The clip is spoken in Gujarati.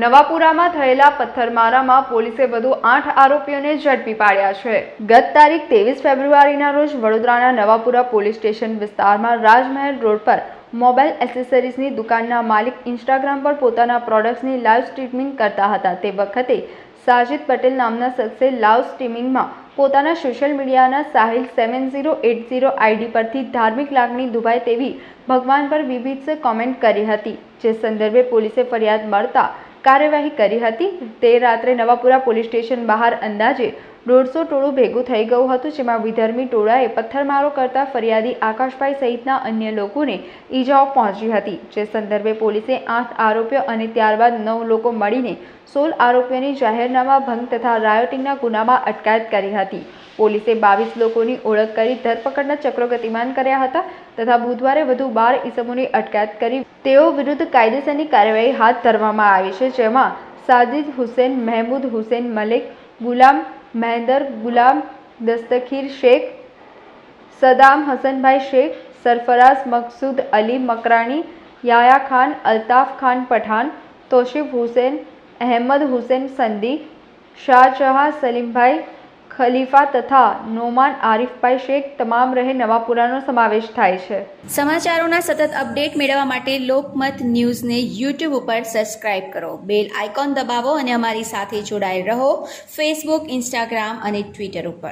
નવાપુરામાં થયેલા પથ્થરમારામાં પોલીસે વધુ આઠ આરોપીઓને ઝડપી પાડ્યા છે. ગત તારીખ ત્રેવીસ ફેબ્રુઆરીના રોજ વડોદરાના નવાપુરા પોલીસ સ્ટેશન વિસ્તારમાં રાજમહેલ રોડ પર મોબાઈલ એસેસરીઝની દુકાનના માલિક ઇન્સ્ટાગ્રામ પર પોતાના પ્રોડક્ટ્સની લાઈવ સ્ટ્રીમિંગ કરતા હતા. તે વખતે સાજિદ પટેલ નામના શખ્સે લાઈવ સ્ટ્રીમિંગમાં પોતાના સોશિયલ મીડિયાના Sahil seven zero eight zero ID પરથી ધાર્મિક લાગણી દુભાય તેવી ભગવાન પર વિવિધ કોમેન્ટ કરી હતી. જે સંદર્ભે પોલીસે ફરિયાદ મળતા કાર્યવાહી કરી હતી. તે રાત્રે નવાપુરા પોલીસ સ્ટેશન બહાર અંદાજે દોઢસો ટોળું ભેગું થઈ ગયું હતું, જેમાં વિધર્મી ટોળાએ પથ્થરમારો કરતા ફરિયાદી આકાશભાઈ સહિતના અન્ય લોકોને ઈજાઓ પહોંચી હતી. જે સંદર્ભે પોલીસે આઠ આરોપીઓ અને ત્યારબાદ નવ લોકો મળીને સોળ આરોપીઓની જાહેરનામા ભંગ તથા રાયોટિંગના ગુનામાં અટકાયત કરી હતી. પોલીસે બાવીસ લોકોની ઓળખ કરી ધરપકડના ચક્રો ગતિમાન કર્યા હતા તથા બુધવારે વધુ બાર ઇસમોની અટકાયત કરી. તેઓ વિરુદ્ધ કાયદેસરની કાર્યવાહી હાથ ધરવામાં આવી છે, જેમાં સાદિદ હુસેન, મહેમૂદ હુસેન, મલિક, ગુલામ મહેદર ગુલામ દસ્તખીર શેખ, સદામ હસનભાઈ શેખ, સરફરાઝ મકસૂદ અલી મકરાણી, યાયા ખાન, અલ્તાફ ખાન પઠાણ, તોશિફ હુસેન, અહેમદ હુસેન સંદી, શાહજહાં સલીમભાઈ ખલીફા તથા નોમાન આરિફભાઈ શેખ તમામ રહે નવાપુરાનો સમાવેશ થાય છે. સમાચારોના સતત અપડેટ મેળવવા માટે લોકમત ન્યૂઝને યુટ્યુબ ઉપર સબસ્ક્રાઇબ કરો. બેલ આઇકોન દબાવો અને અમારી સાથે જોડાયેલ રહો. ફેસબુક ઇન્સ્ટાગ્રામ અને ટ્વિટર ઉપર.